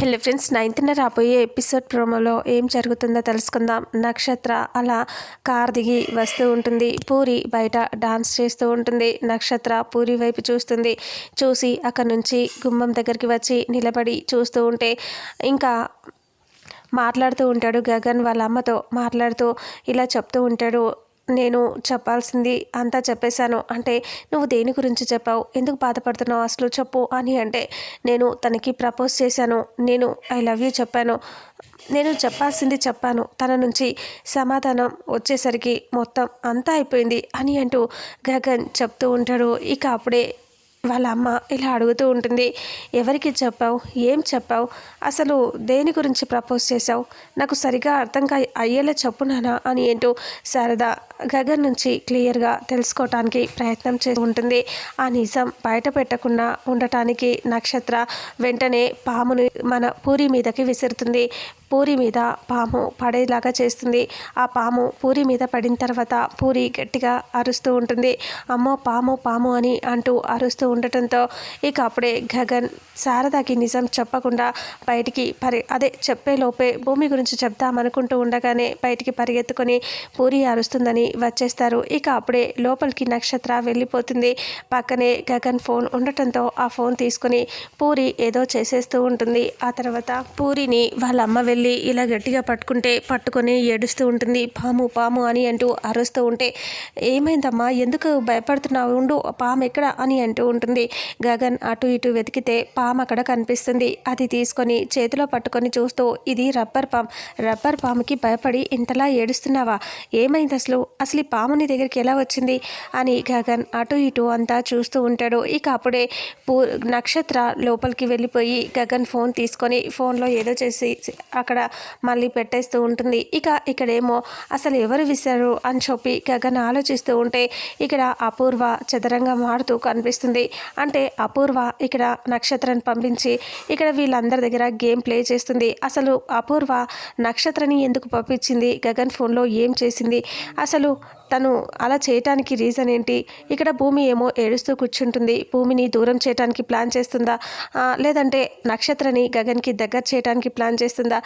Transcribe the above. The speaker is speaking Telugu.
హలో ఫ్రెండ్స్ నైన్త్న రాబోయే ఎపిసోడ్ ప్రోమోలో ఏం జరుగుతుందో తెలుసుకుందాం. నక్షత్ర అలా కార్ దిగి వస్తూ ఉంటుంది. పూరి బయట డాన్స్ చేస్తూ ఉంటుంది. నక్షత్ర పూరి వైపు చూస్తుంది. చూసి అక్కడి నుంచి గుమ్మం దగ్గరికి వచ్చి నిలబడి చూస్తూ ఉంటే ఇంకా మాట్లాడుతూ ఉంటాడు గగన్ వాళ్ళ అమ్మతో. మాట్లాడుతూ ఇలా చెప్తూ ఉంటాడు. నేను చెప్పాల్సింది అంతా చెప్పేశాను. అంటే నువ్వు దేని గురించి చెప్పావు? ఎందుకు బాధపడుతున్నావు అసలు? చెప్పు అని అంటే నేను తనకి ప్రపోజ్ చేశాను. నేను ఐ లవ్ యూ చెప్పాను. నేను చెప్పాల్సింది చెప్పాను. తన నుంచి సమాధానం వచ్చేసరికి మొత్తం అంతా అయిపోయింది అని అంటూ గగన్ చెప్తూ ఉంటాడు. ఇక అప్పుడే వాళ్ళ అమ్మ ఇలా అడుగుతూ ఉంటుంది ఎవరికి చెప్పావు? ఏం చెప్పావు? అసలు దేని గురించి ప్రపోజ్ చేశావు? నాకు సరిగా అర్థం అయ్యేలా చెప్పునానా అని ఏంటో శారద గగన్ నుంచి క్లియర్గా తెలుసుకోవటానికి ప్రయత్నం చేస్తూ ఉంటుంది. ఆ నిజం బయట పెట్టకుండా ఉండటానికి నక్షత్ర వెంటనే పాముని మన పూరి మీదకి విసురుతుంది. పూరి మీద పాము పడేలాగా చేస్తుంది. ఆ పాము పూరి మీద పడిన తర్వాత పూరి గట్టిగా అరుస్తూ ఉంటుంది. అమ్మో పాము పాము అని అంటూ అరుస్తూ ఉండటంతో ఇక అప్పుడే గగన్ శారదాకి నిజం చెప్పకుండా బయటికి పరి అదే చెప్పే లోపే భూమి గురించి చెప్దామనుకుంటూ ఉండగానే బయటికి పరిగెత్తుకొని పూరి అరుస్తుందని వచ్చేస్తారు. ఇక అప్పుడే లోపలికి నక్షత్ర వెళ్ళిపోతుంది. పక్కనే గగన్ ఫోన్ ఉండటంతో ఆ ఫోన్ తీసుకొని పూరి ఏదో చేసేస్తూ ఉంటుంది. ఆ తర్వాత పూరిని వాళ్ళ అమ్మ వెళ్ళి ఇలా గట్టిగా పట్టుకుంటే పట్టుకొని ఏడుస్తూ ఉంటుంది. పాము పాము అని అంటూ అరుస్తూ ఉంటే ఏమైందమ్మా? ఎందుకు భయపడుతున్నావు? ఉండు పాము ఎక్కడ? అని అంటూ ఉంటుంది. గగన్ అటు ఇటు వెతికితే పాము అక్కడ కనిపిస్తుంది. అది తీసుకొని చేతిలో పట్టుకొని చూస్తూ ఇది రబ్బర్ పామ్. రబ్బర్ పాముకి భయపడి ఇంతలా ఏడుస్తున్నావా? ఏమైంది అసలు? అసలు ఈ పాము నీ దగ్గరికి ఎలా వచ్చింది? అని గగన్ అటు ఇటు అంతా చూస్తూ ఉంటాడు. ఇక అప్పుడే పూ నక్షత్ర లోపలికి వెళ్ళిపోయి గగన్ ఫోన్ తీసుకొని ఫోన్లో ఏదో చేసి అక్కడ మళ్ళీ పెట్టేస్తూ ఉంటుంది. ఇక ఇక్కడేమో అసలు ఎవరు విసారు అని చెప్పి గగన్ ఆలోచిస్తూ ఉంటే ఇక్కడ అపూర్వ చదరంగం మారుతూ కనిపిస్తుంది. అంటే అపూర్వ ఇక్కడ నక్షత్రని పంపించి ఇక్కడ వీళ్ళందరి దగ్గర గేమ్ ప్లే చేస్తుంది. అసలు అపూర్వ నక్షత్రని ఎందుకు పంపించింది? గగన్ ఫోన్లో ఏం చేసింది? అసలు తను అలా చేయటానికి రీజన్ ఏంటి? ఇక్కడ భూమి ఏమో ఏడుస్తూ కూర్చుంటుంది. భూమిని దూరం చేయడానికి ప్లాన్ చేస్తుందా? లేదంటే నక్షత్రని గగన్కి దగ్గర చేయడానికి ప్లాన్ చేస్తుందా?